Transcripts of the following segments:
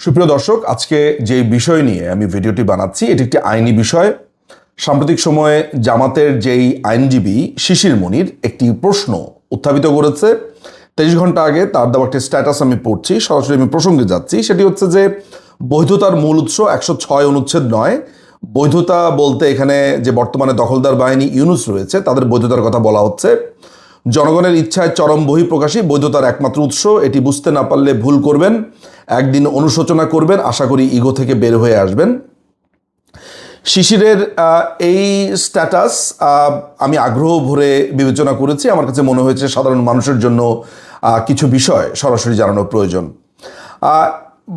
সুপ্রিয় দর্শক, আজকে যে বিষয় নিয়ে আমি ভিডিওটি বানাচ্ছি, এটি একটি আইনি বিষয়। সাম্প্রতিক সময়ে জামাতের যেই আইনজীবী শিশির মনির একটি প্রশ্ন উত্থাপিত করেছে। তেইশ ঘণ্টা আগে তার দেওয়া একটি স্ট্যাটাস আমি পড়ছি, সরাসরি আমি প্রসঙ্গে যাচ্ছি। সেটি হচ্ছে যে, বৈধতার মূল উৎস একশো ছয় অনুচ্ছেদ নয়। বৈধতা বলতে এখানে যে বর্তমানে দখলদার বাহিনী ইউনুস রয়েছে, তাদের বৈধতার কথা বলা হচ্ছে। জনগণের ইচ্ছায় চরম বহিঃপ্রকাশই বৈধতার একমাত্র উৎস। এটি বুঝতে না পারলে ভুল করবেন। একদিন অনুশোচনা করবেন। আশা করি ইগো থেকে বের হয়ে আসবেন। শিশিরের এই স্ট্যাটাস আমি আগ্রহ ভরে বিবেচনা করেছি। আমার কাছে মনে হয়েছে সাধারণ মানুষের জন্য কিছু বিষয় সরাসরি জানানো প্রয়োজন।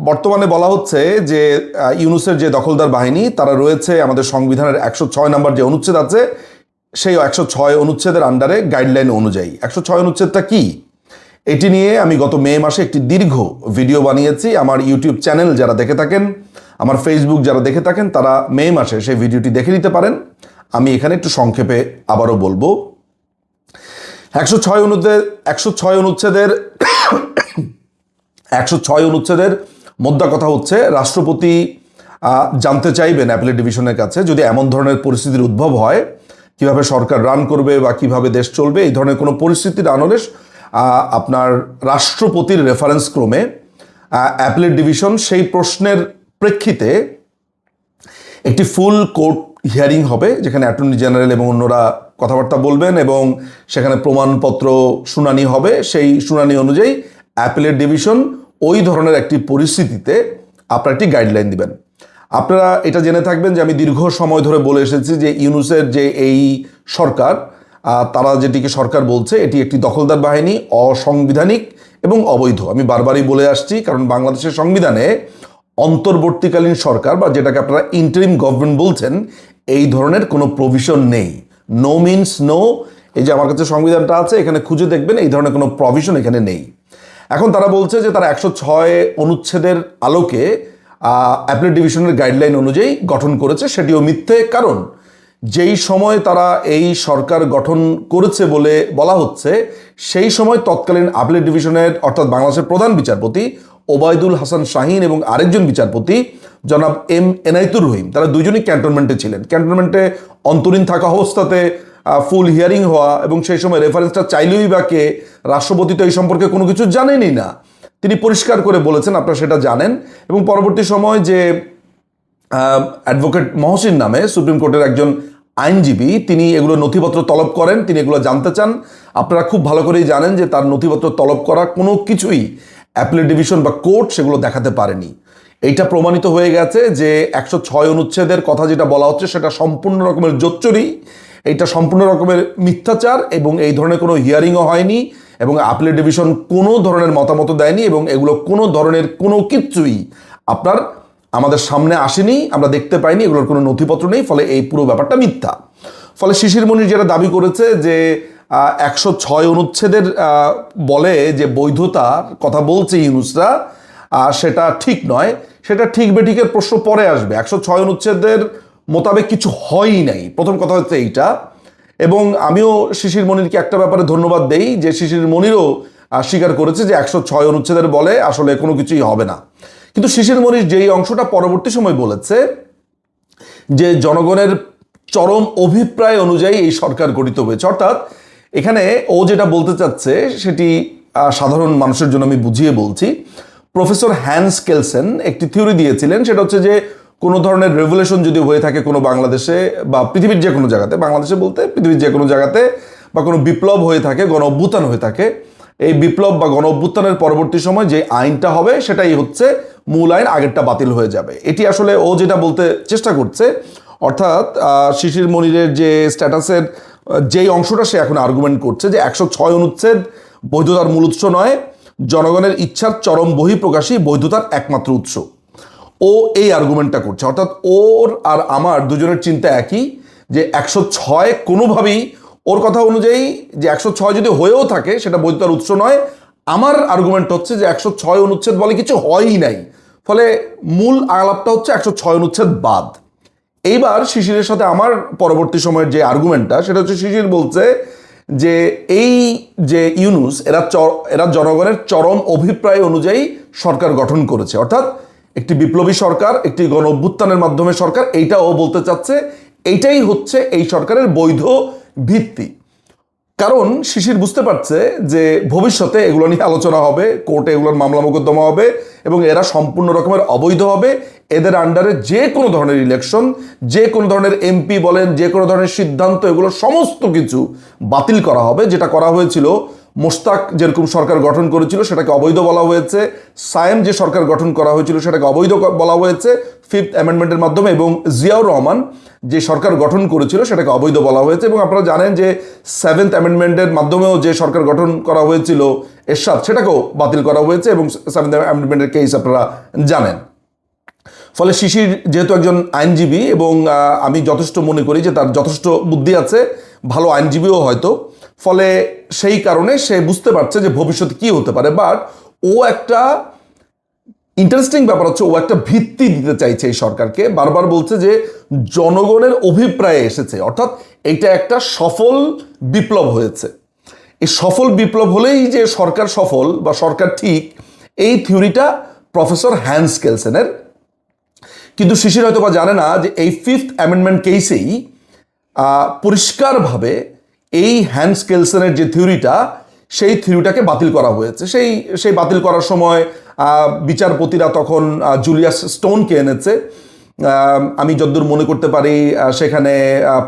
বর্তমানে বলা হচ্ছে যে ইউনুসের যে দখলদার বাহিনী, তারা রয়েছে আমাদের সংবিধানের একশো ছয় নম্বর যে অনুচ্ছেদ আছে সেই একশো ছয় অনুচ্ছেদের আন্ডারে গাইডলাইন অনুযায়ী। একশো ছয় অনুচ্ছেদটা কি? এটি নিয়ে আমি গত মে মাসে একটি দীর্ঘ ভিডিও বানিয়েছি। আমার ইউটিউব চ্যানেল যারা দেখে থাকেন, আমার ফেসবুক যারা দেখে থাকেন, তারা মে মাসে সেই ভিডিওটি দেখে নিতে পারেন। আমি এখানে একটু সংক্ষেপে আবারও বলব। একশো ছয় অনুচ্ছেদ, একশো ছয় অনুচ্ছেদের, একশো ছয় অনুচ্ছেদের মোদ্দা কথা হচ্ছে, রাষ্ট্রপতি জানতে চাইবেন অ্যাপেলেট ডিভিশনের কাছে যদি এমন ধরনের পরিস্থিতির উদ্ভব হয় কীভাবে সরকার রান করবে বা কীভাবে দেশ চলবে, এই ধরনের কোনো পরিস্থিতি রান হলে আপনার রাষ্ট্রপতির রেফারেন্স ক্রমে অ্যাপেলেট ডিভিশন সেই প্রশ্নের প্রেক্ষিতে একটি ফুল কোর্ট হিয়ারিং হবে, যেখানে অ্যাটর্নি জেনারেল এবং অন্যরা কথাবার্তা বলবেন এবং সেখানে প্রমাণপত্র শুনানি হবে। সেই শুনানি অনুযায়ী অ্যাপেলের ডিভিশন ওই ধরনের একটি পরিস্থিতিতে আপনার একটি গাইডলাইন দিবেন। আপনারা এটা জেনে থাকবেন যে আমি দীর্ঘ সময় ধরে বলে এসেছি যে ইউনুসের যে এই সরকার তারা যেটিকে সরকার বলছে, এটি একটি দখলদার বাহিনী, অসাংবিধানিক এবং অবৈধ। আমি বারবারই বলে আসছি, কারণ বাংলাদেশের সংবিধানে অন্তর্বর্তীকালীন সরকার বা যেটাকে আপনারা ইন্টারিম গভর্নমেন্ট বলছেন, এই ধরনের কোনো প্রভিশন নেই। নো মিনস নো এই যে আমার কাছে সংবিধানটা আছে, এখানে খুঁজে দেখবেন এই ধরনের কোনো প্রভিশন এখানে নেই। এখন তারা বলছে যে তারা একশো ছয় অনুচ্ছেদের আলোকে অ্যাপলেট ডিভিশনের গাইডলাইন অনুযায়ী গঠন করেছে, সেটিও মিথ্যে কারণ যেই সময় তারা এই সরকার গঠন করেছে বলে বলা হচ্ছে, সেই সময় তৎকালীন আপেলেট ডিভিশনের অর্থাৎ বাংলাদেশের প্রধান বিচারপতি ওবায়দুল হাসান শাহিন এবং আরেকজন বিচারপতি জনাব এম এনায়তুর রহিম, তারা দুজনই ক্যান্টনমেন্টে ছিলেন। ক্যান্টনমেন্টে অন্তরীণ থাকা অবস্থাতে ফুল হিয়ারিং হওয়া এবং সেই সময় রেফারেন্সটা চাইলেই বা কে রাষ্ট্রপতি তো এই সম্পর্কে কোনো কিছু জানেনই না। তিনি পরিষ্কার করে বলেছেন, আপনারা সেটা জানেন এবং পরবর্তী সময় যে অ্যাডভোকেট মহসিন নামে সুপ্রিম কোর্টের একজন আইনজীবী, তিনি এগুলো নথিপত্র তলব করেন, তিনি এগুলো জানতে চান। আপনারা খুব ভালো করেই জানেন যে তার নথিপত্র তলব করা কোনো কিছুই অ্যাপেলেট ডিভিশন বা কোর্ট সেগুলো দেখাতে পারেনি। এইটা প্রমাণিত হয়ে গেছে যে একশো ছয় অনুচ্ছেদের কথা যেটা বলা হচ্ছে, সেটা সম্পূর্ণ রকমের জোচ্চুরি। এইটা সম্পূর্ণ রকমের মিথ্যাচার এবং এই ধরনের কোনো হিয়ারিংও হয়নি এবং আপিলেট ডিভিশন কোনো ধরনের মতামত দেয়নি এবং এগুলো কোনো ধরনের কোনো কিচ্ছুই আপনার আমাদের সামনে আসেনি, আমরা দেখতে পাইনি, এগুলোর কোনো নথিপত্র নেই, ফলে এই পুরো ব্যাপারটা মিথ্যা। ফলে শিশির মনির যেটা দাবি করেছে যে একশো ছয় অনুচ্ছেদের বলে যে বৈধতার কথা বলছে ইউনুসরা সেটা ঠিক নয়। সেটা ঠিক বেঠিকের প্রশ্ন পরে আসবে। একশো ছয় অনুচ্ছেদের মোতাবেক কিছু হয়ই নাই। প্রথম কথা হচ্ছে এইটা। এবং আমিও শিশির মনিরকে একটা ব্যাপারে ধন্যবাদ দেই যে শিশির মনিরও স্বীকার করেছে যে একশো ছয় অনুচ্ছেদের বলে আসলে কোনো কিছুই হবে না। কিন্তু শিশির মনির যেই অংশটা পরবর্তী সময় বলেছে যে জনগণের চরম অভিপ্রায় অনুযায়ী এই সরকার গঠিত হয়েছে। অর্থাৎ এখানে ও যেটা বলতে চাচ্ছে সেটি সাধারণ মানুষের জন্য আমি বুঝিয়ে বলছি। প্রফেসর হ্যান্স কেলসেন একটি থিওরি দিয়েছিলেন, সেটা হচ্ছে যে কোনো ধরনের রেভুলেশন যদি হয়ে থাকে কোনো বাংলাদেশে বা পৃথিবীর যে কোনো জায়গাতে, বাংলাদেশে বলতে পৃথিবীর যে কোনো জায়গাতে বা কোনো বিপ্লব হয়ে থাকে, গণ অভ্যুত্থান হয়ে থাকে, এই বিপ্লব বা গণ অভ্যুত্থানের পরবর্তী সময় যে আইনটা হবে সেটাই হচ্ছে মূল আইন, আগেরটা বাতিল হয়ে যাবে। এটি আসলে ও যেটা বলতে চেষ্টা করছে, অর্থাৎ শিশির মনিরের যে স্ট্যাটাসের, যেই অংশটা সে এখন আর্গুমেন্ট করছে যে একশো ছয় অনুচ্ছেদ বৈধতার মূল উৎস নয়, জনগণের ইচ্ছার চরম বহিঃপ্রকাশই বৈধতার একমাত্র উৎস। ও এই আর্গুমেন্টটা করছে। অর্থাৎ ওর আর আমার দুজনের চিন্তা একই যে একশো ছয় কোনোভাবেই ওর কথা অনুযায়ী যে একশো ছয় যদি হয়েও থাকে, সেটা বৈধতার উৎস নয়। আমার আর্গুমেন্ট হচ্ছে যে একশো ছয় অনুচ্ছেদ বলে কিছু হয়ই নাই। ফলে মূল আলাপটা হচ্ছে একশো ছয় অনুচ্ছেদ বাদ। এইবার শিশিরের সাথে আমার পরবর্তী সময়ের যে আর্গুমেন্টটা সেটা হচ্ছে শিশির বলছে যে এই যে ইউনুস, এরা এরা জনগণের চরম অভিপ্রায় অনুযায়ী সরকার গঠন করেছে। অর্থাৎ একটি বিপ্লবী সরকার, একটি গণ অভ্যুত্থানের মাধ্যমে সরকার, এইটাও বলতে চাচ্ছে, এইটাই হচ্ছে এই সরকারের বৈধ ভিত্তি। কারণ শিশির বুঝতে পারছে যে ভবিষ্যতে এগুলো নিয়ে আলোচনা হবে, কোর্টে এগুলোর মামলা মোকদ্দমা হবে এবং এরা সম্পূর্ণ রকমের অবৈধ হবে। এদের আন্ডারে যে কোনো ধরনের ইলেকশন যে কোনো ধরনের এমপি বলেন, যে কোনো ধরনের সিদ্ধান্ত, এগুলো সমস্ত কিছু বাতিল করা হবে। যেটা করা হয়েছিল মোস্তাক যেরকম সরকার গঠন করেছিল সেটাকে অবৈধ বলা হয়েছে। সায়েম যে সরকার গঠন করা হয়েছিল সেটাকে অবৈধ বলা হয়েছে। ফিফথ অ্যামেন্ডমেন্টের মাধ্যমে এবং জিয়াউর রহমান যে সরকার গঠন করেছিল সেটাকে অবৈধ বলা হয়েছে এবং আপনারা জানেন যে সেভেন্থ অ্যামেন্ডমেন্টের মাধ্যমেও যে সরকার গঠন করা হয়েছিল এরশাদ, সেটাকেও বাতিল করা হয়েছে এবং সেভেন্থ অ্যামেন্ডমেন্টের কেস আপনারা জানেন। ফলে শিশির যেহেতু একজন আইনজীবী এবং আমি যথেষ্ট মনে করি যে তার যথেষ্ট বুদ্ধি আছে। ভালো আইনজীবীও হয়তো। ফলে সেই কারণে সে বুঝতে পারছে যে ভবিষ্যতে কি হতে পারে। বাট ও একটা ইন্টারেস্টিং ব্যাপার হচ্ছে, ও একটা ভিত্তি দিতে চাইছে এই সরকারকে। বারবার বলছে যে জনগণের অভিপ্রায়ে এসেছে। অর্থাৎ এটা একটা সফল বিপ্লব হয়েছে। এই সফল বিপ্লব হলেই যে সরকার সফল বা সরকার ঠিক, এই থিওরিটা প্রফেসর হ্যান্স কেলসেনের। কিন্তু শিশির হয়তো বা জানে না যে এই ফিফথ অ্যামেন্ডমেন্ট কেসেই পরিষ্কারভাবে এই হ্যান্স কেলসেনের যে থিওরিটা, সেই থিওরিটাকে বাতিল করা হয়েছে। সেই সেই বাতিল করার সময় বিচারপতিরা তখন জুলিয়াস স্টোনকে এনেছে। আমি যদ্দূর মনে করতে পারি সেখানে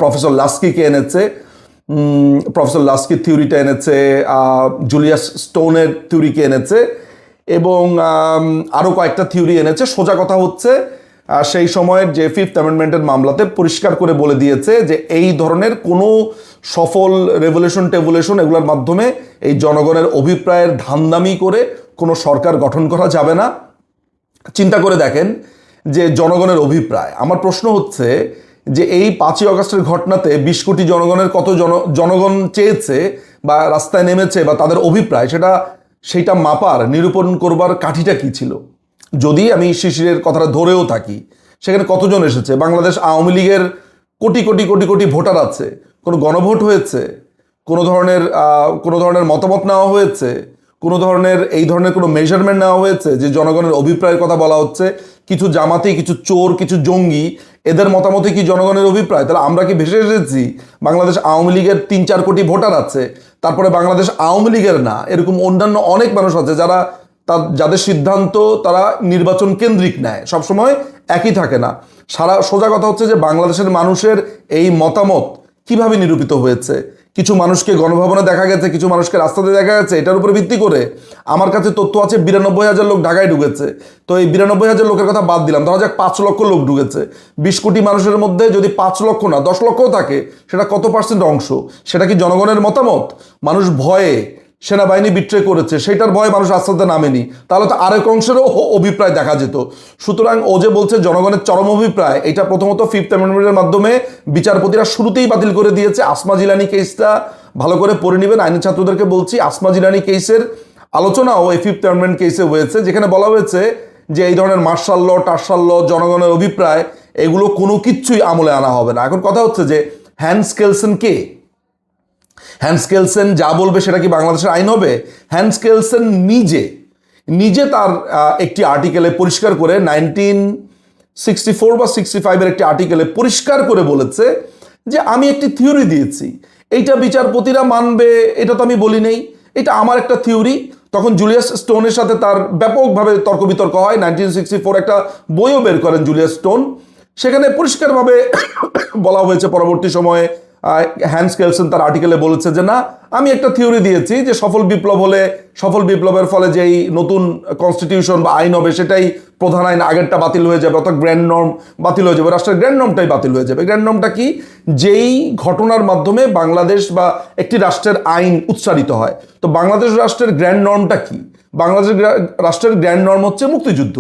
প্রফেসর লাস্কিকে এনেছে। প্রফেসর লাস্কির থিওরিটা এনেছে জুলিয়াস স্টোনের থিওরিকে এনেছে এবং আরও কয়েকটা থিওরি এনেছে। সোজা কথা হচ্ছে সেই সময়ের যে ফিফথ অ্যামেন্ডমেন্টের মামলাতে পরিষ্কার করে বলে দিয়েছে যে এই ধরনের কোনো সফল রেভলিউশন টেভুলেশন এগুলোর মাধ্যমে এই জনগণের অভিপ্রায়ের ধান্দামি করে কোনো সরকার গঠন করা যাবে না। চিন্তা করে দেখেন যে জনগণের অভিপ্রায়। আমার প্রশ্ন হচ্ছে যে এই পাঁচই অগস্টের ঘটনাতে বিশ কোটি জনগণের কত জন জনগণ চেয়েছে বা রাস্তায় নেমেছে বা তাদের অভিপ্রায়, সেটা সেইটা মাপার, নিরূপণ করবার কাঠিটা কি ছিল? যদি আমি শিশিরের কথাটা ধরেও থাকি, সেখানে কতজন এসেছে? বাংলাদেশ আওয়ামী লীগের কোটি কোটি কোটি কোটি ভোটার আছে। কোনো গণভোট হয়েছে? কোনো ধরনের কোনো ধরনের মতামত নেওয়া হয়েছে? কোনো ধরনের, এই ধরনের কোনো মেজারমেন্ট নেওয়া হয়েছে যে জনগণের অভিপ্রায়ের কথা বলা হচ্ছে? কিছু জামাতি, কিছু চোর, কিছু জঙ্গি, এদের মতামতে কি জনগণের অভিপ্রায়? তাহলে আমরা কি ভেসে এসেছি? বাংলাদেশ আওয়ামী লীগের তিন চার কোটি ভোটার আছে, তারপরে বাংলাদেশ আওয়ামী লীগের না, এরকম অন্যান্য অনেক মানুষ আছে যারা তার যাদের সিদ্ধান্ত তারা নির্বাচন কেন্দ্রিক নেয়, সবসময় একই থাকে না। সারা সোজা কথা হচ্ছে যে বাংলাদেশের মানুষের এই মতামত কীভাবে নিরূপিত হয়েছে? কিছু মানুষকে গণভবনে দেখা গেছে, কিছু মানুষকে রাস্তাতে দেখা গেছে, এটার উপরে ভিত্তি করে আমার কাছে তথ্য আছে বিরানব্বই হাজার লোক ঢাকায় ঢুকেছে। তো এই বিরানব্বই হাজার লোকের কথা বাদ দিলাম, ধরা যাক পাঁচ লক্ষ লোক ঢুকেছে। বিশ কোটি মানুষের মধ্যে যদি পাঁচ লক্ষ না, দশ লক্ষও থাকে, সেটা কত পার্সেন্ট অংশ? সেটা কি জনগণের মতামত? মানুষ ভয়ে সেনাবাহিনী বিট্রে করেছে সেটার ভয়ে মানুষ রাস্তাতে নামেনি। তাহলে তো আরেক অংশেরও অভিপ্রায় দেখা যেত। সুতরাং ও যে বলছে জনগণের চরম অভিপ্রায়, এটা প্রথমত ফিফথ অ্যামেন্ডমেন্টের মাধ্যমে বিচারপতিরা শুরুতেই বাতিল করে দিয়েছে। আসমা জিলানি কেসটা ভালো করে পড়ে নেবেন। আইনি ছাত্রদেরকে বলছি, আসমা জিলানি কেসের আলোচনাও এই ফিফথ অ্যামেন্ডমেন্ট কেসে হয়েছে, যেখানে বলা হয়েছে যে এই ধরনের মার্শাল ল, টার্শাল ল, জনগণের অভিপ্রায়, এগুলো কোনো কিচ্ছুই আমলে আনা হবে না। এখন কথা হচ্ছে যে হ্যান্স কেলসন কে? হ্যান্স কেলসেন যা বলবে সেটা কি বাংলাদেশের আইন হবে? হ্যান্স কেলসেন নিজে নিজে তার একটি আর্টিকেলে পরিষ্কার করে নাইনটিন সিক্সটি ফোর বা সিক্সটি ফাইভের একটি আর্টিকেলে পরিষ্কার করে বলেছে যে আমি একটি থিওরি দিয়েছি। এইটা বিচারপতিরা মানবে, এটা তো আমি বলি নেই। এটা আমার একটা থিওরি তখন জুলিয়াস স্টোনের সাথে তার ব্যাপকভাবে তর্ক বিতর্ক হয়। নাইনটিন সিক্সটি ফোর একটা বইও বের করেন জুলিয়াস স্টোন। সেখানে পরিষ্কারভাবে বলা হয়েছে পরবর্তী সময়ে হ্যান্স কেলসন তার আর্টিকেলে বলেছে যে, না, আমি একটা থিওরি দিয়েছি যে সফল বিপ্লব হলে, সফল বিপ্লবের ফলে যেই নতুন কনস্টিটিউশন বা আইন হবে, সেটাই প্রধান আইন আগেরটা বাতিল হয়ে যাবে, অর্থাৎ গ্র্যান্ড নর্ম বাতিল হয়ে যাবে। রাষ্ট্রের গ্র্যান্ড নর্মটাই বাতিল হয়ে যাবে। গ্র্যান্ড নর্মটা কি? যেই ঘটনার মাধ্যমে বাংলাদেশ বা একটি রাষ্ট্রের আইন উচ্চারিত হয়। তো বাংলাদেশ রাষ্ট্রের গ্র্যান্ড নর্মটা কি? বাংলাদেশ রাষ্ট্রের গ্র্যান্ড নর্ম হচ্ছে মুক্তিযুদ্ধ।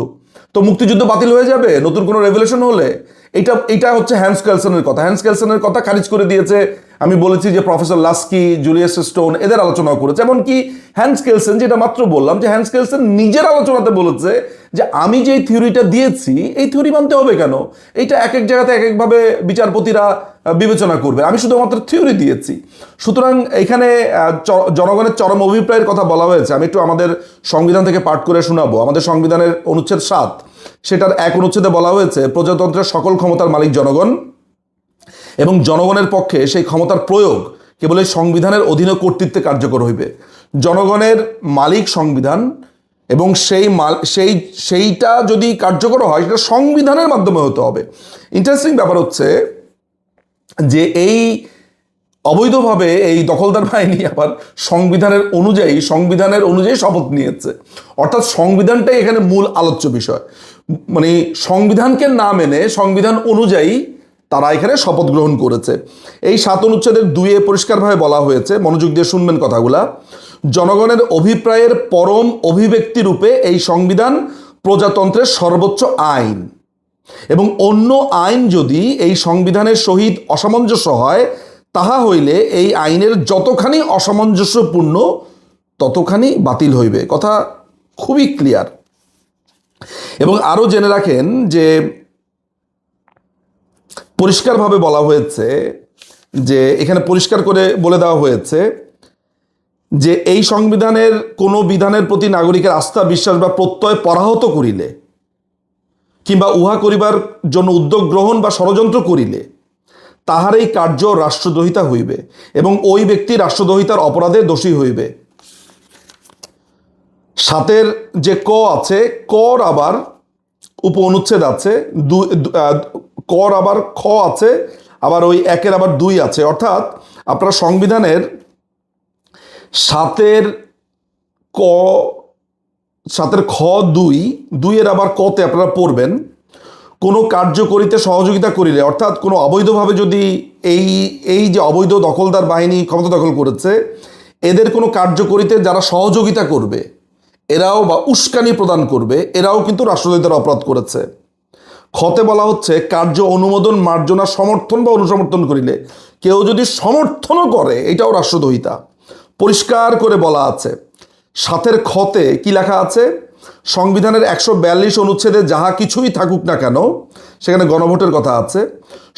তো মুক্তিযুদ্ধ বাতিল হয়ে যাবে? নতুন কোনো রেভলিউশন হলে? এটা এটা হচ্ছে হ্যান্স ক্যালসনের কথা। হ্যান্স ক্যালসনের কথা খারিজ করে দিয়েছে, আমি বলেছি যে প্রফেসর লাস্কি জুলিয়াস স্টোন এদের আলোচনাও করেছে। এমনকি হ্যান্স কেলসেন যেটা মাত্র বললাম, যে হ্যান্স কেলসেন নিজের আলোচনাতে বলেছে যে আমি যে থিওরিটা দিয়েছি, এই থিওরি মানতে হবে কেন? এইটা এক এক জায়গাতে এক একভাবে বিচারপতিরা বিবেচনা করবে। আমি শুধুমাত্র থিওরি দিয়েছি। সুতরাং এখানে জনগণের চরম অভিপ্রায়ের কথা বলা হয়েছে। আমি একটু আমাদের সংবিধান থেকে পাঠ করে শোনাবো। আমাদের সংবিধানের অনুচ্ছেদ সাত। সেটার এক অনুচ্ছেদে বলা হয়েছে, প্রজাতন্ত্রের সকল ক্ষমতার মালিক জনগণ এবং জনগণের পক্ষে সেই ক্ষমতার প্রয়োগ কেবল এই সংবিধানের অধীনে কর্তৃত্বে কার্যকর হইবে। জনগণের মালিক সংবিধান এবং সেই মাল, সেই, সেইটা যদি কার্যকর হয়, সেটা সংবিধানের মাধ্যমে হতে হবে। ইন্টারেস্টিং ব্যাপার হচ্ছে যে এই অবৈধভাবে এই দখলদার বাহিনী আবার সংবিধানের অনুযায়ী সংবিধানের অনুযায়ী শপথ নিয়েছে। অর্থাৎ সংবিধানটাই এখানে মূল আলোচ্য বিষয়। মানে সংবিধানকে না মেনে সংবিধান অনুযায়ী তারা এখানে শপথ গ্রহণ করেছে। এই সাত অনুচ্ছেদের দুইয়ে পরিষ্কারভাবে বলা হয়েছে, মনোযোগ দিয়ে শুনবেন কথাগুলা। জনগণের অভিপ্রায়ের পরম অভিব্যক্তি রূপে এই সংবিধান প্রজাতন্ত্রের সর্বোচ্চ আইন। এবং অন্য আইন যদি এই সংবিধানের সহিত অসামঞ্জস্য হয়, তাহা হইলে এই আইনের যতখানি অসামঞ্জস্যপূর্ণ, ততখানি বাতিল হইবে। কথা খুবই ক্লিয়ার এবং আরও জেনে রাখেন যে পরিষ্কারভাবে বলা হয়েছে যে এখানে পরিষ্কার করে বলে দেওয়া হয়েছে যে এই সংবিধানের কোনো বিধানের প্রতি নাগরিকের আস্থা, বিশ্বাস বা প্রত্যয় পরাহত করিলে কিংবা উহা করিবার জন্য উদ্যোগ গ্রহণ বা ষড়যন্ত্র করিলে তাহার এই কার্য রাষ্ট্রদ্রোহিতা হইবে এবং ওই ব্যক্তি রাষ্ট্রদ্রোহিতার অপরাধে দোষী হইবে। সাতের যে ক আছে, কর আবার উপ অনুচ্ছেদ আছে কর আবার খ আছে, আবার ওই একের আবার দুই আছে। অর্থাৎ আপনারা সংবিধানের সাতের ক, সাতের খ দুই, দুইয়ের আবার কতে আপনারা পড়বেন। কোনো কার্য করিতে সহযোগিতা করিলে, অর্থাৎ কোনো অবৈধভাবে যদি এই এই যে অবৈধ দখলদার বাহিনী ক্ষমতা দখল করেছে, এদের কোনো কার্য করিতে যারা সহযোগিতা করবে এরাও বা উস্কানি প্রদান করবে, এরাও কিন্তু রাষ্ট্রদ্রোহিতার অপরাধ করেছে। খতে বলা হচ্ছে, কার্য অনুমোদন, মার্জনা, সমর্থন বা অনুসমর্থন করিলে কেউ যদি সমর্থনও করে, এটাও রাষ্ট্রদ্রোহিতা পরিষ্কার করে বলা আছে। সাথের খতে কি লেখা আছে? সংবিধানের একশো বিয়াল্লিশ অনুচ্ছেদে যাহা কিছুই থাকুক না কেন, সেখানে গণভোটের কথা আছে।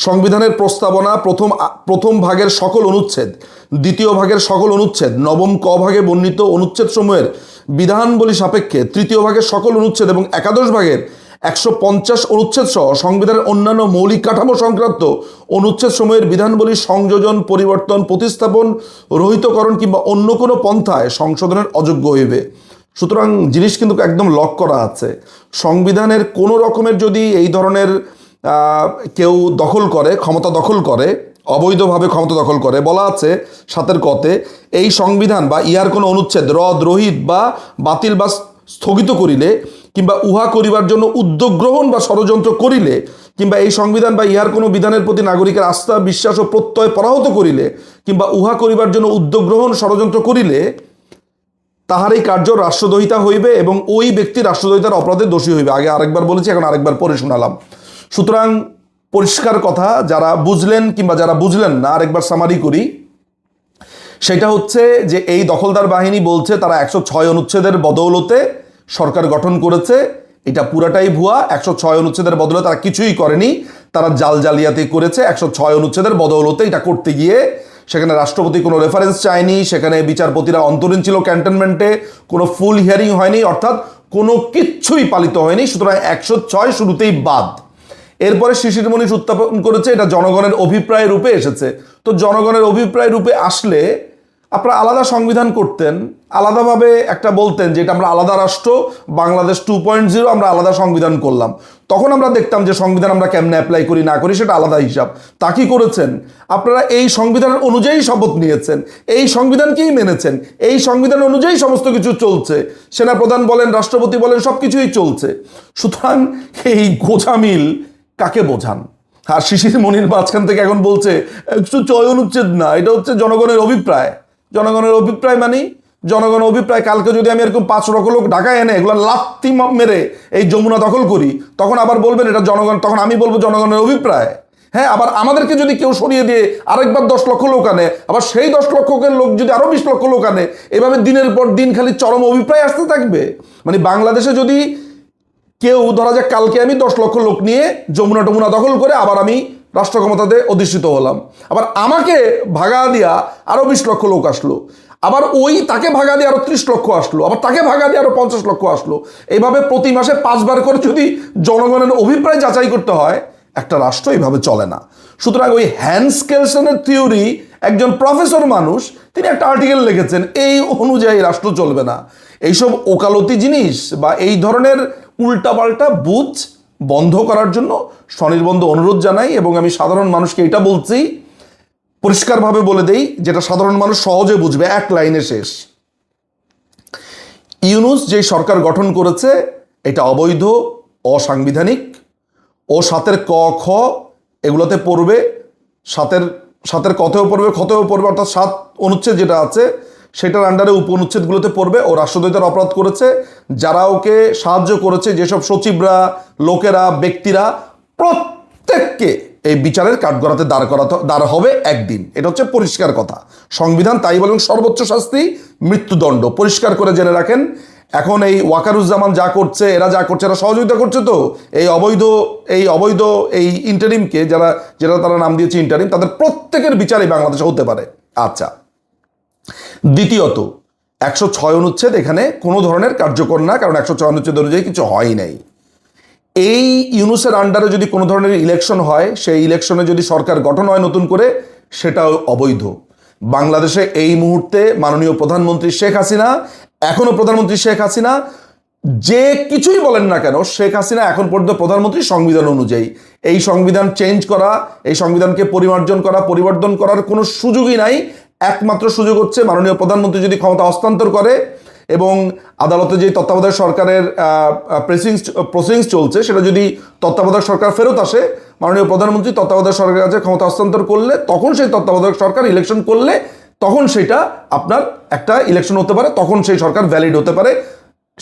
সংবিধানের প্রস্তাবনা প্রথম প্রথম ভাগের সকল অনুচ্ছেদ, দ্বিতীয় ভাগের সকল অনুচ্ছেদ, নবম ক ভাগে বর্ণিত অনুচ্ছেদ সমূহের বিধানবলী সাপেক্ষে তৃতীয় ভাগের সকল অনুচ্ছেদ এবং একাদশ ভাগের একশো পঞ্চাশ অনুচ্ছেদ সহ সংবিধানের অন্যান্য মৌলিক কাঠামো সংক্রান্ত অনুচ্ছেদ সময়ের বিধানবলী সংযোজন, পরিবর্তন, প্রতিস্থাপন, রহিতকরণ কিংবা অন্য কোনো পন্থায় সংশোধনের অযোগ্য হইবে। সুতরাং জিনিস কিন্তু একদম লক করা আছে। সংবিধানের কোনো রকমের যদি এই ধরনের কেউ দখল করে, ক্ষমতা দখল করে অবৈধভাবে ক্ষমতা দখল করে। বলা আছে, সাতের কতে এই সংবিধান বা ইহার কোনো অনুচ্ছেদ, রদ, রহিত বা বাতিল বা স্থগিত করিলে কিংবা উহা করিবার জন্য উদ্যোগ গ্রহণ বা ষড়যন্ত্র করিলে কিংবা এই সংবিধান বা ইহার কোনো বিধানের প্রতি নাগরিকের আস্থা, বিশ্বাস ও প্রত্যয় পরাহত করিলে কিংবা উহা করিবার জন্য উদ্যোগ গ্রহণ, ষড়যন্ত্র করিলে তাহার এই কার্য রাষ্ট্রদ্রোহিতা হইবে এবং ওই ব্যক্তি রাষ্ট্রদ্রোহিতার অপরাধে দোষী হইবে। আগে আরেকবার বলেছি, এখন আরেকবার পরে শোনালাম। সুতরাং পরিষ্কার কথা, যারা বুঝলেন কিংবা যারা বুঝলেন না, আরেকবার সামারি করি। সেটা হচ্ছে যে এই দখলদার বাহিনী বলছে তারা একশো ছয় অনুচ্ছেদের বদৌলতে সরকার গঠন করেছে। এটা পুরাটাই ভুয়া, একশো ছয় অনুচ্ছেদের বদলে তারা কিছুই করেনি। তারা জাল জালিয়াতি করেছে, একশো ছয় অনুচ্ছেদের বদৌলতে এটা করতে গিয়ে। সেখানে রাষ্ট্রপতি কোনো রেফারেন্স চায়নি, সেখানে বিচারপতিরা অন্তরীণ ছিল ক্যান্টনমেন্টে কোনো ফুল হিয়ারিং হয়নি, অর্থাৎ কোনো কিচ্ছুই পালিত হয়নি, সুতরাং একশো ছয় শুরুতেই বাদ। এরপরে শিশির মনীষ উত্থাপন করেছে, এটা জনগণের অভিপ্রায় রূপে এসেছে। তো জনগণের অভিপ্রায় রূপে আসলে আপনারা আলাদা সংবিধান করতেন, আলাদাভাবে একটা বলতেন যে এটা আমরা আলাদা রাষ্ট্র, বাংলাদেশ টু পয়েন্ট জিরো আমরা আলাদা সংবিধান করলাম। তখন আমরা দেখতাম যে সংবিধান আমরা কেমনে অ্যাপ্লাই করি, না করি, সেটা আলাদা হিসাব। তা কি করেছেন? আপনারা এই সংবিধানের অনুযায়ী শপথ নিয়েছেন, এই সংবিধানকেই মেনেছেন, এই সংবিধান অনুযায়ী সমস্ত কিছু চলছে। সেনাপ্রধান বলেন, রাষ্ট্রপতি বলেন সব কিছুই চলছে। সুতরাং এই গোঝামিল কাকে বোঝান? আর শিশির মনির মাঝখান থেকে এখন বলছে, একটু চয় অনুচ্ছেদ না, এটা হচ্ছে জনগণের অভিপ্রায়। জনগণের অভিপ্রায় মানে জনগণের অভিপ্রায়, কালকে যদি আমি এরকম পাঁচ লক্ষ লোক ঢাকায় এনে এগুলো লাত্তি মেরে এই যমুনা দখল করি, তখন আবার বলবেন এটা জনগণ, তখন আমি বলব জনগণের অভিপ্রায়। হ্যাঁ আবার আমাদেরকে যদি কেউ সরিয়ে দিয়ে আরেকবার দশ লক্ষ লোক আনে, আবার সেই দশ লক্ষকের লোক যদি আরও বিশ লক্ষ লোক আনে, এভাবে দিনের পর দিন খালি চরম অভিপ্রায় আসতে থাকবে? মানে বাংলাদেশে যদি কেউ ধরা যাক কালকে আমি দশ লক্ষ লোক নিয়ে যমুনা টমুনা দখল করে আবার আমি রাষ্ট্র ক্ষমতাতে অধিষ্ঠিত হলাম। আবার আমাকে ভাগা দিয়া আরও বিশ লক্ষ লোক আসলো। আবার ওই তাকে ভাগা দিয়ে আরও ত্রিশ লক্ষ আসলো। আবার তাকে ভাগা দিয়ে আরও পঞ্চাশ লক্ষ আসলো। এইভাবে প্রতি মাসে পাঁচবার করে যদি জনগণের অভিপ্রায় যাচাই করতে হয়, একটা রাষ্ট্র এইভাবে চলে না। সুতরাং ওই হ্যান্স কেলসনের থিওরি, একজন প্রফেসর মানুষ, তিনি একটা আর্টিকেল লিখেছেন, এই অনুযায়ী রাষ্ট্র চলবে না। এইসব ওকালতি জিনিস বা এই ধরনের উল্টাপাল্টা বুথ বন্ধ করার জন্য স্বনির্বন্ধ অনুরোধ জানাই এবং আমি সাধারণ মানুষকে এটা বলছি, পরিষ্কারভাবে বলে দেই যেটা সাধারণ মানুষ সহজে বুঝবে, এক লাইনে শেষ। ইউনুস যে সরকার গঠন করেছে, এটা অবৈধ, অসাংবিধানিক, ও সাতের ক, খ এগুলোতে পড়বে, সাতের সাতের কতেও পড়বে, ক্ষতেও পড়বে, অর্থাৎ সাত অনুচ্ছেদ যেটা আছে সেটার আন্ডারে উপ অনুচ্ছেদগুলোতে পড়বে ও রাষ্ট্রদ্রোহিতার অপরাধ করেছে, যারা ওকে সাহায্য করেছে যেসব সচিবরা, লোকেরা, ব্যক্তিরা, প্রত্যেককে এই বিচারের কাঠগড়াতে দাঁড় করাতে, দাঁড় হবে একদিন। এটা হচ্ছে পরিষ্কার কথা। সংবিধান তাই বলেন সর্বোচ্চ শাস্তি, মৃত্যুদণ্ড। পরিষ্কার করে জেনে রাখেন, এখন এই ওয়াকারুজ্জামান যা করছে, এরা যা করছে, এরা সহযোগিতা করছে তো? এই অবৈধ এই অবৈধ, এই ইন্টারিমকে যারা, যেটা তারা নাম দিয়েছে ইন্টারিম তাদের প্রত্যেকের বিচারই বাংলাদেশে হতে পারে। আচ্ছা। দ্বিতীয়ত, একশো ছয় অনুচ্ছেদ এখানে কোনো ধরনের কার্যকর না, কারণ একশো ছয় অনুচ্ছেদ অনুযায়ী কিছু হয় নাই। এই ইউনুসের আন্ডারে যদি কোনো ধরনের ইলেকশন হয়, সেই ইলেকশনে যদি সরকার গঠন হয় নতুন করে, সেটাও অবৈধ। বাংলাদেশে এই মুহূর্তে মাননীয় প্রধানমন্ত্রী শেখ হাসিনা এখনও প্রধানমন্ত্রী শেখ হাসিনা, যে কিছুই বলেন না কেন, শেখ হাসিনা এখন পর্যন্ত প্রধানমন্ত্রী সংবিধান অনুযায়ী। এই সংবিধান চেঞ্জ করা, এই সংবিধানকে পরিমার্জন করা, পরিবর্তন করার কোনো সুযোগই নাই একমাত্র সুযোগ হচ্ছে মাননীয় প্রধানমন্ত্রী যদি ক্ষমতা হস্তান্তর করে এবং আদালতে যে তত্ত্বাবধায়ক সরকারের প্রেসিংস প্রসিডিংস চলছে, সেটা যদি তত্ত্বাবধায়ক সরকার ফেরত আসে, মাননীয় প্রধানমন্ত্রী তত্ত্বাবধায়ক সরকারের কাছে ক্ষমতা হস্তান্তর করলে, তখন সেই তত্ত্বাবধায়ক সরকার ইলেকশন করলে, তখন সেটা আপনার একটা ইলেকশন হতে পারে, তখন সেই সরকার ভ্যালিড হতে পারে।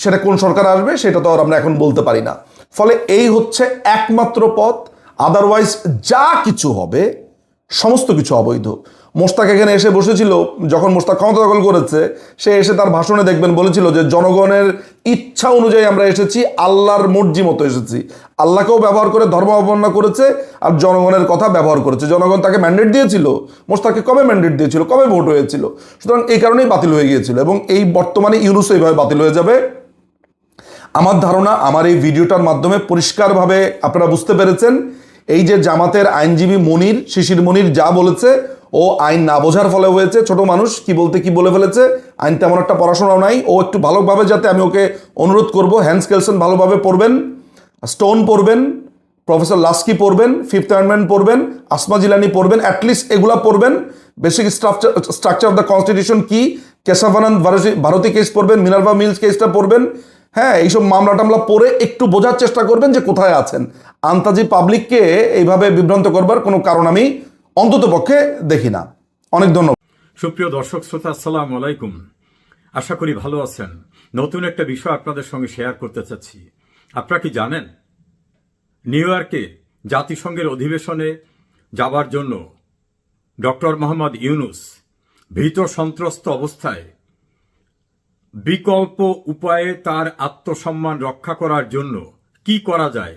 সেটা কোন সরকার আসবে, সেটা তো আর আমরা এখন বলতে পারি না। ফলে এই হচ্ছে একমাত্র পথ আদারওয়াইজ যা কিছু হবে, সমস্ত কিছু অবৈধ। মোস্তাক এখানে এসে বসেছিল, যখন মোস্তাক ক্ষমতা দখল করেছে, সে এসে তার ভাষণে দেখবেন বলেছিল যে, জনগণের ইচ্ছা অনুযায়ী আমরা এসেছি, আল্লাহর মর্জি মতো এসেছি। আল্লাহকেও ব্যবহার করে ধর্ম অবমাননা করেছে আর জনগণের কথা ব্যবহার করেছে। জনগণ তাকে ম্যান্ডেট দিয়েছিল মোস্তাককে কবে ম্যান্ডেট দিয়েছিল, কবে ভোট হয়েছিল? সুতরাং এই কারণেই বাতিল হয়ে গিয়েছিল এবং এই বর্তমানে ইউনুস এইভাবে বাতিল হয়ে যাবে। আমার ধারণা, আমার এই ভিডিওটার মাধ্যমে পরিষ্কারভাবে আপনারা বুঝতে পেরেছেন, এই যে জামাতের আইনজীবী মনির, শিশির মনির যা বলেছে ও আইন না বোঝার ফলে হয়েছে, ছোট মানুষ কি বলতে কি বলে ফেলেছে, আইন তেমন একটা পড়াশোনাও নাই, ও একটু ভালোভাবে যাতে আমি ওকে অনুরোধ করব, হ্যান্স কেলসন ভালোভাবে পড়বেন, স্টোন পড়বেন, প্রফেসর লাস্কি পড়বেন, ফিফথ অ্যামেন্ডমেন্ট পড়বেন, আসমা জিলানি পড়বেন অ্যাটলিস্ট এগুলা পড়বেন। Basic structure structure of the constitution কি? কেশবানন্দ ভারতী- ভারতী কেস পড়বেন, মিনার্ভা মিলস কেসটা পড়বেন। হ্যাঁ এইসব মামলা টামলা পড়ে একটু বোঝার চেষ্টা করবেন যে কোথায় আছেন। আন্তাজি পাবলিককে এইভাবে বিভ্রান্ত করবার কোনো কারণ আমি অন্তত পক্ষে দেখি না। অনেক ধন্যবাদ। সুপ্রিয় দর্শক, শ্রোতা, আসসালামু আলাইকুম। আশা করি ভালো আছেন। নতুন একটা বিষয় আপনাদের সঙ্গে শেয়ার করতে চাচ্ছি। আপনারা কি জানেন? নিউ ইয়র্কে জাতিসংঘের অধিবেশনে যাবার জন্য ডক্টর মোহাম্মদ ইউনুস ভীত সন্ত্রস্ত অবস্থায় বিকল্প উপায়ে তার আত্মসম্মান রক্ষা করার জন্য কি করা যায়,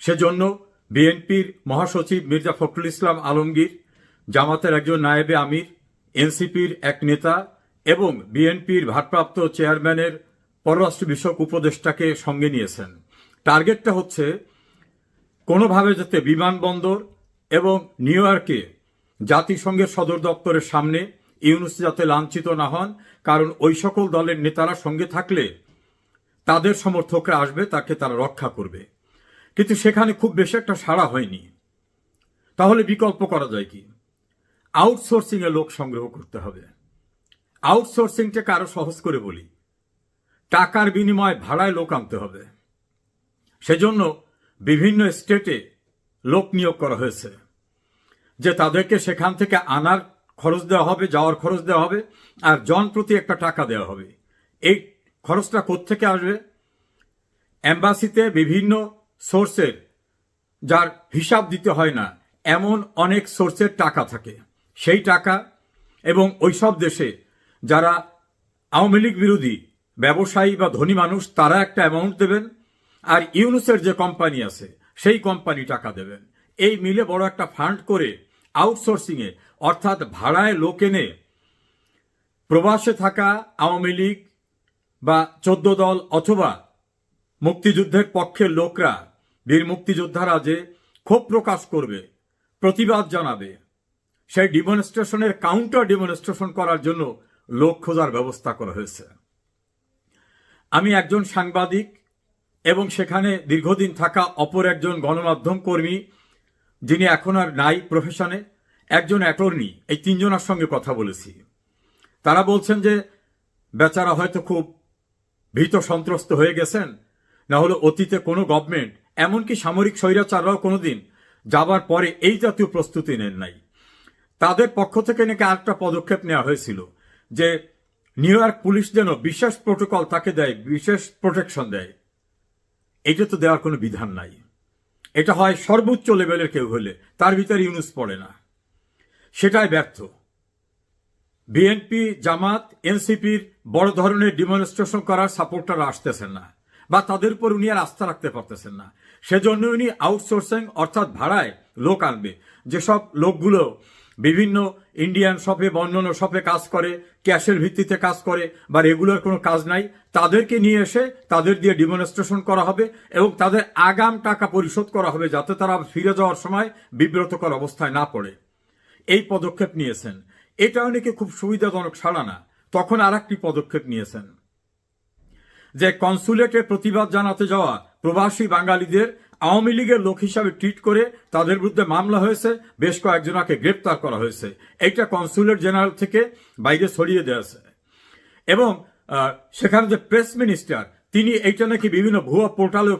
সেজন্য বিএনপির মহাসচিব মির্জা ফখরুল ইসলাম আলমগীর, জামাতের একজন নায়েবে আমির, এনসিপির এক নেতা এবং বিএনপির ভারপ্রাপ্ত চেয়ারম্যানের পররাষ্ট্র বিষয়ক উপদেষ্টাকে সঙ্গে নিয়েছেন। টার্গেটটা হচ্ছে কোনোভাবে যাতে বিমানবন্দর এবং নিউ ইয়র্কে জাতিসংঘের সদর দপ্তরের সামনে ইউনুস যাতে লাঞ্ছিত না হন, কারণ ওই সকল দলের নেতারা সঙ্গে থাকলে তাদের সমর্থকরা আসবে, তাকে তারা রক্ষা করবে। কিন্তু সেখানে খুব বেশি একটা সাড়া হয়নি। তাহলে বিকল্প করা যায় কি? আউটসোর্সিং এ লোক সংগ্রহ করতে হবে। আউটসোর্সিংটাকে আরও সহজ করে বলি। টাকার বিনিময়ে ভাড়ায় লোক আনতে হবে। সেজন্য বিভিন্ন স্টেটে লোক নিয়োগ করা হয়েছে, যে তাদেরকে সেখান থেকে আনার খরচ দেওয়া হবে, যাওয়ার খরচ দেওয়া হবে, আর জন প্রতি একটা টাকা দেওয়া হবে। এই খরচটা কোত্থেকে আসবে? অ্যাম্বাসিতে বিভিন্ন সোর্সের যার হিসাব দিতে হয় না, এমন অনেক সোর্সের টাকা থাকে। সেই টাকা এবং ওইসব দেশে যারা আওয়ামী লীগ বিরোধী, ব্যবসায়ী বা ধনী মানুষ, তারা একটা অ্যামাউন্ট দেবেন আর ইউনুসের যে কোম্পানি আছে, সেই কোম্পানি টাকা দেবেন। এই মিলে বড় একটা ফান্ড করে আউটসোর্সিংয়ে অর্থাৎ ভাড়ায় লোক এনে প্রবাসে থাকা আওয়ামী লীগ বা চোদ্দ দল অথবা মুক্তিযুদ্ধের পক্ষের লোকরা বীর মুক্তিযোদ্ধারা যে ক্ষোভ প্রকাশ করবে, প্রতিবাদ জানাবে, সেই ডিমনস্ট্রেশনের কাউন্টার ডিমনস্ট্রেশন করার জন্য লোক খোঁজার ব্যবস্থা করা হয়েছে। আমি একজন সাংবাদিক এবং সেখানে দীর্ঘদিন থাকা অপর একজন গণমাধ্যম কর্মী, যিনি এখন আর নাই প্রফেশনে একজন অ্যাটর্নি এই তিনজনের সঙ্গে কথা বলেছি। তারা বলছেন যে বেচারা হয়তো খুব ভীত সন্ত্রস্ত হয়ে গেছেন না হলে অতীতে কোনো গভর্নমেন্ট এমনকি সামরিক স্বৈরাচাররাও কোনোদিন যাবার পরে এই জাতীয় প্রস্তুতি নেন নাই। তাদের পক্ষ থেকে নাকি আরেকটা পদক্ষেপ নেওয়া হয়েছিল যে নিউ ইয়র্ক পুলিশ যেন বিশেষ প্রোটোকল তাকে দেয়, বিশেষ প্রোটেকশন দেয়। এটা তো দেওয়ার কোনো বিধান নাই। এটা হয় সর্বোচ্চ লেভেলের কেউ হলে, তার ভিতরে ইউনুস পড়ে না। সেটাই ব্যর্থ। বিএনপি, জামাত, এনসিপির বড় ধরনের ডিমনস্ট্রেশন করার সাপোর্টার আসতেছেন না। বা তাদের উপর উনি আর আস্থা রাখতে পারতেছেন না। সেজন্য উনি আউটসোর্সিং অর্থাৎ ভাড়ায় লোক আনবে। যেসব লোকগুলো বিভিন্ন ইন্ডিয়ান শপে বা শপে কাজ করে ক্যাশের ভিত্তিতে কাজ করে বা রেগুলার কোনো কাজ নাই, তাদেরকে নিয়ে এসে তাদের দিয়ে ডিমনস্ট্রেশন করা হবে এবং তাদের আগাম টাকা পরিশোধ করা হবে যাতে তারা ফিরে যাওয়ার সময় বিব্রতকর অবস্থায় না পড়ে। এই পদক্ষেপ নিয়েছেন। এটা অনেকে খুব সুবিধাজনক ছাড়া না। তখন আর একটি পদক্ষেপ নিয়েছেন। যে কনসুলেটে প্রতিবাদ জানাতে যাওয়া প্রবাসী বাঙালিদের আওয়ামী লীগের লোক হিসাবে ট্রিট করে তাদের বিরুদ্ধে মামলা হয়েছে, বেশ কয়েকজনকে গ্রেপ্তার করা হয়েছে। এইটা কনসুলেট জেনারেল থেকে বাইরে ছড়িয়ে দিয়েছে এবং সেখানে যে প্রেস মিনিস্টার, তিনি এইটা নাকি বিভিন্ন ভুয়া পোর্টালে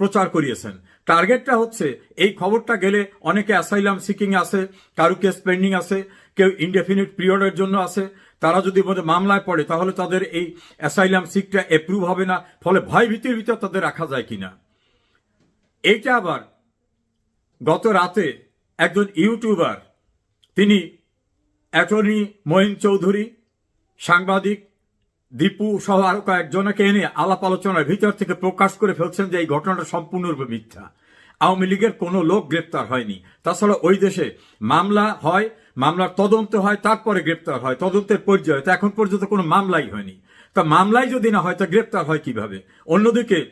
প্রচার করিয়েছেন। টার্গেটটা হচ্ছে, এই খবরটা গেলে অনেকে অ্যাসাইলাম সিকিং আছে কারু কেস পেন্ডিং আছে, কেউ ইনডেফিনিট পিরিয়ডের জন্য আছে তারা যদি মামলায় পড়ে, তাহলে তাদের এই অ্যাসাইলাম সিকটা অ্যাপ্রুভ হবে না, ফলে ভয় ভীতির ভিতর তাদের রাখা যায় কিনা। এইটা আবার গত রাতে একজন ইউটিউবার, তিনি অ্যাটর্নি মহিন চৌধুরী, সাংবাদিক, দীপু সহ আরও কয়েকজনকে এনে আলাপ আলোচনার ভিতর থেকে প্রকাশ করে ফেলছেন যে এই ঘটনাটা সম্পূর্ণরূপে মিথ্যা। আওয়ামী লীগের কোনো লোক গ্রেপ্তার হয়নি। তাছাড়া ওই দেশে মামলা হয় মামলার তদন্ত হয়, তারপরে গ্রেপ্তার হয়, তদন্তের পর্যায়ে। তো এখন পর্যন্ত কোনো মামলাই হয়নি। তা মামলাই যদি না হয়, তা গ্রেপ্তার হয় কীভাবে? অন্যদিকে,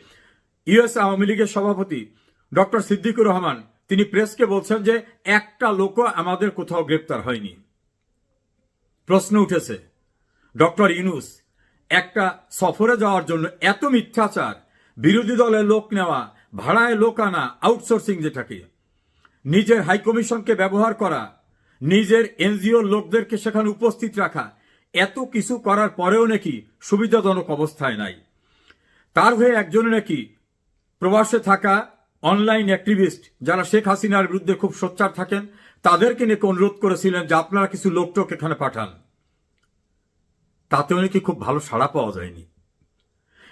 ইউএস আওয়ামী লীগের সভাপতি ডক্টর সিদ্দিকুর রহমান, তিনি প্রেসকে বলছেন যে, একটা লোকও আমাদের কোথাও গ্রেপ্তার হয়নি। প্রশ্ন উঠেছে, ডক্টর ইউনুস, একটা সফরে যাওয়ার জন্য এত মিথ্যাচার, বিরোধী দলের লোক নেওয়া, ভাড়ায় লোক আনা, আউটসোর্সিং যেটাকে, নিজের হাইকমিশনকে ব্যবহার করা নিজের এনজিওর লোকদেরকে সেখানে উপস্থিত রাখা। এত কিছু করার পরেও নাকি সুবিধাজনক অবস্থায় নাই। তার হয়ে একজনে নাকি প্রবাসে থাকা অনলাইন অ্যাক্টিভিস্ট যারা শেখ হাসিনার বিরুদ্ধে খুব সোচ্চার থাকেন, তাদেরকে নাকি অনুরোধ করেছিলেন যে আপনারা কিছু লোকটোক এখানে পাঠান। তাতেও নাকি খুব ভালো সাড়া পাওয়া যায়নি।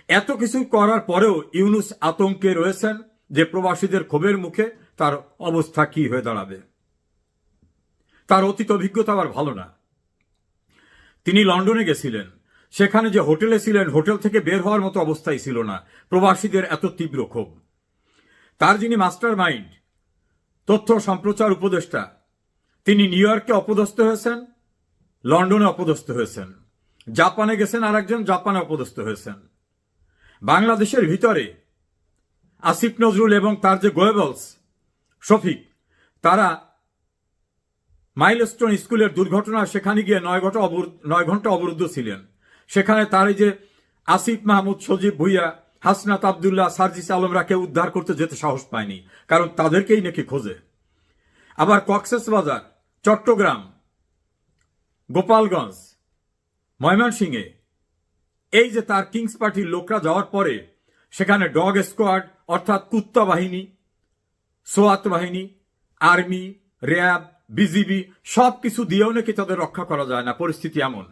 এত কিছু করার পরেও ইউনুস আতঙ্কে রয়েছেন যে প্রবাসীদের ক্ষোভের মুখে তার অবস্থা কি হয়ে দাঁড়াবে। তার অতীত অভিজ্ঞতা আবার ভালো না। তিনি লন্ডনে গেছিলেন। সেখানে যে হোটেলে ছিলেন, হোটেল থেকে বের হওয়ার মতো অবস্থাই ছিল না। প্রবাসীদের এত তীব্র ক্ষোভ। তার যিনি মাস্টার মাইন্ড, তথ্য সম্প্রচার উপদেষ্টা, তিনি নিউ ইয়র্কে অপদস্থ হয়েছেন, লন্ডনে অপদস্থ হয়েছেন। জাপানে গেছেন আর একজন জাপানে অপদস্থ হয়েছেন। বাংলাদেশের ভিতরে আসিফ নজরুল এবং তার যে গোয়েবলস, শফিক, তারা মাইলস্টোন স্কুলের দুর্ঘটনা, সেখানে গিয়ে নয় অবরু- নয় ঘণ্টা অবরুদ্ধ ছিলেন। সেখানে তার যে আসিফ মাহমুদ, সজীব ভুইয়া, হাসনাত আবদুল্লাহ, সার্জিস আলমরা কেউ উদ্ধার করতে যেতে সাহস পায়নি, কারণ তাদেরকেই নাকি খোঁজে। আবার কক্সেস বাজার চট্টগ্রাম, গোপালগঞ্জ, ময়মনসিংহে, এই যে তার কিংস পার্টির লোকরা যাওয়ার পরে, সেখানে ডগ স্কোয়াড, অর্থাৎ কুত্তা বাহিনী, সোয়াত বাহিনী, আর্মি, র্যাব বিজিবি সব কিছু দিয়েও নাকি তাদের রক্ষা করা যায় না, পরিস্থিতি এমন।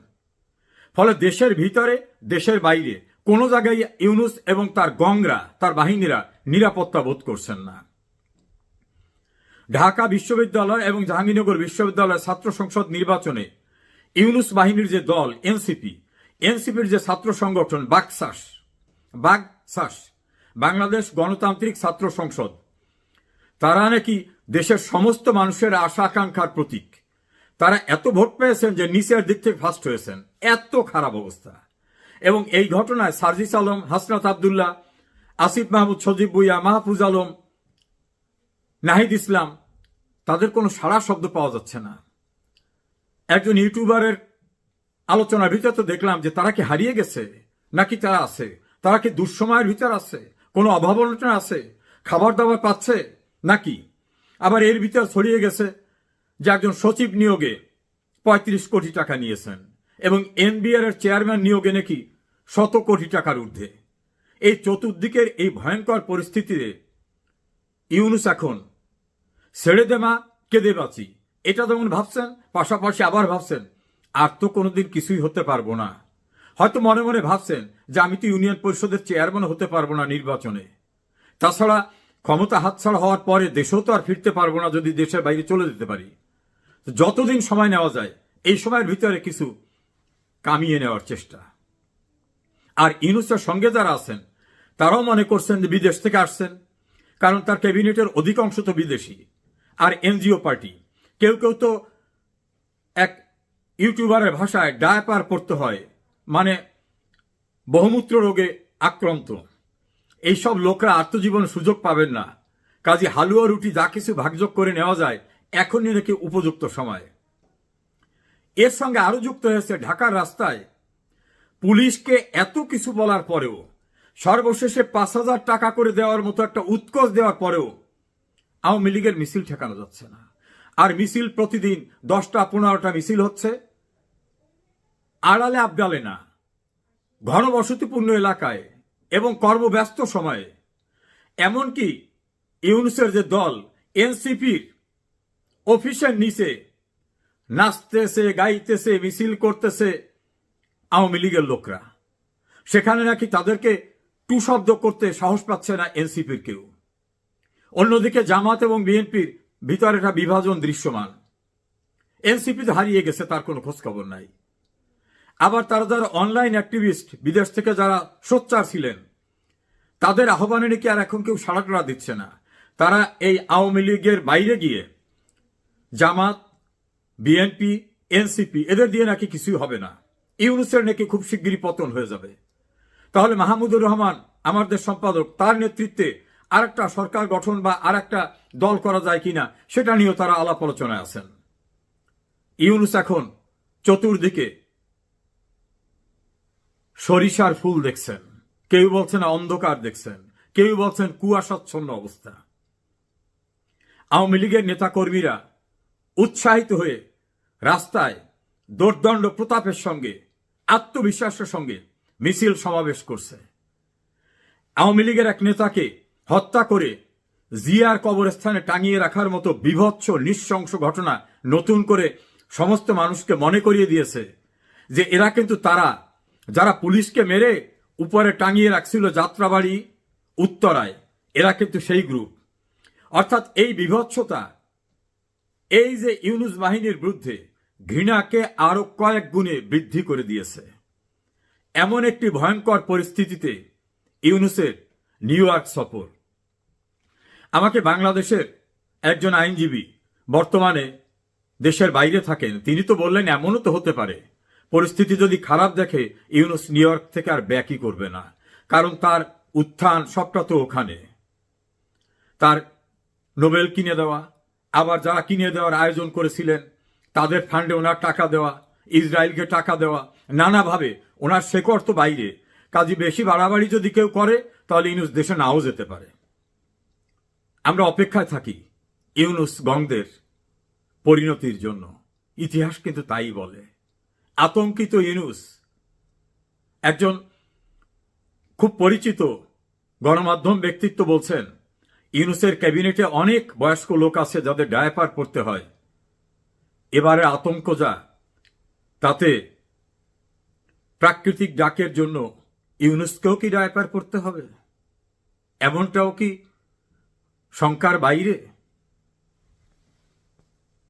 ফলে দেশের ভিতরে, দেশের বাইরে, কোনো জায়গায় ইউনুস এবং তার গংরা, তার বাহিনীরা নিরাপত্তা বোধ করছেন না। ঢাকা বিশ্ববিদ্যালয় এবং জাহাঙ্গীরনগর বিশ্ববিদ্যালয়ের ছাত্র সংসদ নির্বাচনে ইউনুস বাহিনীর যে দল, এনসিপি, এনসিপির যে ছাত্র সংগঠন বাকসাস বাকসাস বাংলাদেশ গণতান্ত্রিক ছাত্র সংসদ, তারা নাকি দেশের সমস্ত মানুষের আশা আকাঙ্ক্ষার প্রতীক। তারা এত ভোট পেয়েছেন যে নিচের দিক থেকে ফার্স্ট হয়েছেন। এত খারাপ অবস্থা। এবং এই ঘটনায় সার্জিস আলম, হাসনাত আবদুল্লাহ, আসিফ মাহমুদ, সজীব বুইয়া মাহফুজ আলম, নাহিদ ইসলাম, তাদের কোনো সাড়া শব্দ পাওয়া যাচ্ছে না। একজন ইউটিউবারের আলোচনার ভিতরে তো দেখলাম যে তারা কি হারিয়ে গেছে? নাকি তারা আছে? তারা কি দুঃসময়ের ভিতর আছে? কোনো অভাব অনটন আছে? খাবার দাবার পাচ্ছে? নাকি? আবার এর ভিতর ছড়িয়ে গেছে যে একজন সচিব নিয়োগে পঁয়ত্রিশ কোটি টাকা নিয়েছেন এবং এনবিআর এর চেয়ারম্যান নিয়োগে নাকি শত কোটি টাকার ঊর্ধ্বে। এই চতুর্দিকের এই ভয়ঙ্কর পরিস্থিতিতে ইউনুস এখন ছেড়ে দেমা কেঁদে বাঁচি। এটা যেমন ভাবছেন, পাশাপাশি আবার ভাবছেন, আর তো কোনোদিন কিছুই হতে পারব না। হয়তো মনে মনে ভাবছেন যে আমি তো ইউনিয়ন পরিষদের চেয়ারম্যান হতে পারব না নির্বাচনে। তাছাড়া ক্ষমতা হাতছাড়া হওয়ার পরে দেশেও তো আর ফিরতে পারব না যদি দেশের বাইরে চলে যেতে পারি। যতদিন সময় নেওয়া যায়, এই সময়ের ভিতরে কিছু কামিয়ে নেওয়ার চেষ্টা। আর ইউনুসের সঙ্গে যারা আছেন, তারাও মনে করছেন যে বিদেশ থেকে আসছেন, কারণ তার ক্যাবিনেটের অধিকাংশ তো বিদেশি। আর এনজিও পার্টি, কেউ কেউ তো এক ইউটিউবারের ভাষায় ডায়াপার পড়তে হয় মানে বহুমূত্র রোগে আক্রান্ত। এইসব লোকরা আত্মজীবন সুযোগ পাবেন না। কাজে হালুয়া রুটি যা কিছু ভাগযোগ করে নেওয়া যায়, এখনই নাকি উপযুক্ত সময়। এর সঙ্গে আরও যুক্ত হয়েছে ঢাকার রাস্তায়। পুলিশকে এত কিছু বলার পরেও, সর্বশেষে পাঁচ হাজার টাকা করে দেওয়ার মতো একটা উৎকোচ দেওয়ার পরেও, আওয়ামী লীগের মিছিল ঠেকানো যাচ্ছে না। আর মিছিল প্রতিদিন দশটা পনেরোটা মিছিল হচ্ছে। আড়ালে আবডালে না। ঘনবসতিপূর্ণ এলাকায় এবং কর্মব্যস্ত সময়ে। এমনকি ইউনুসের যে দল, এনসিপির অফিসের নিচে নাচতেছে, গাইতেছে, মিছিল করতেছে আওয়ামী লীগের লোকরা। সেখানে নাকি তাদেরকে টু শব্দ করতে সাহস পাচ্ছে না এনসিপির কেউ। অন্যদিকে জামাত এবং বিএনপির ভিতরে একটা বিভাজন দৃশ্যমান। এনসিপি তো হারিয়ে গেছে, তার কোনো খোঁজখবর নাই। আবার তারা যারা অনলাইন অ্যাক্টিভিস্ট বিদেশ থেকে যারা সোচ্চার ছিলেন, তাদের আহ্বানে নাকি আর এখন কেউ সাড়া দিচ্ছে না? তারা এই আওয়ামী লীগের বাইরে গিয়ে জামাত, বিএনপি, এনসিপি, এদের দিয়ে নাকি কিছুই হবে না। ইউনুসের নাকি খুব শিগগিরই পতন হয়ে যাবে। তাহলে মাহমুদুর রহমান আমাদের সম্পাদক, তার নেতৃত্বে আরেকটা সরকার গঠন বা আরেকটা দল করা যায় কিনা, সেটা নিয়েও তারা আলাপ আলোচনায় আছেন। ইউনুস এখন চতুর্দিকে সরিষার ফুল দেখছেন। কেউ বলছেন অন্ধকার দেখছেন। কেউ বলছেন কুয়াশাচ্ছন্ন অবস্থা। আওয়ামী লীগের নেতাকর্মীরা উৎসাহিত হয়ে রাস্তায় দোর্দণ্ড প্রতাপের সঙ্গে, আত্মবিশ্বাসের সঙ্গে মিছিল সমাবেশ করছে। আওয়ামী লীগের এক নেতাকে হত্যা করে জিয়ার কবরস্থানে টাঙিয়ে রাখার মতো বিভৎস, নৃশংস ঘটনা নতুন করে সমস্ত মানুষকে মনে করিয়ে দিয়েছে যে এরা কিন্তু তারা যারা পুলিশকে মেরে উপরে টাঙিয়ে রাখছিল যাত্রাবাড়ি উত্তরায়, এরা কিন্তু সেই গ্রুপ। অর্থাৎ এই বিভৎসতা, এই যে ইউনুস বাহিনীর বিরুদ্ধে ঘৃণাকে আরও কয়েক গুণে বৃদ্ধি করে দিয়েছে। এমন একটি ভয়ঙ্কর পরিস্থিতিতে ইউনুসের নিউ ইয়র্ক সফর। আমাকে বাংলাদেশের একজন আইনজীবী বর্তমানে দেশের বাইরে থাকেন, তিনি তো বললেন এমনও তো হতে পারে। পরিস্থিতি যদি খারাপ দেখে, ইউনুস নিউ ইয়র্ক থেকে আর ব্যাকই করবে না। কারণ তার উত্থান সবটা তো ওখানে। তার নোবেল কিনে দেওয়া, আবার যারা কিনে দেওয়ার আয়োজন করেছিলেন, তাদের ফান্ডে ওনার টাকা দেওয়া, ইসরায়েলকে টাকা দেওয়া, নানাভাবে ওনার শেকড় তো বাইরে। কাজে বেশি বাড়াবাড়ি যদি কেউ করে, তাহলে ইউনুস দেশে নাও যেতে পারে। আমরা অপেক্ষায় থাকি ইউনুস গংদের পরিণতির জন্য। ইতিহাস কিন্তু তাই বলে। আতঙ্কিত ইউনুস, একজন খুব পরিচিত গণমাধ্যম ব্যক্তিত্ব বলছেন, ইউনুসের ক্যাবিনেটে অনেক বয়স্ক লোক আছে যাদের ডায়াপার পড়তে হয়। এবারে আতঙ্ক যা, তাতে প্রাকৃতিক ডাকের জন্য ইউনুসকেও কি ডায়াপার পড়তে হবে? এমনটাও কি শঙ্কার বাইরে?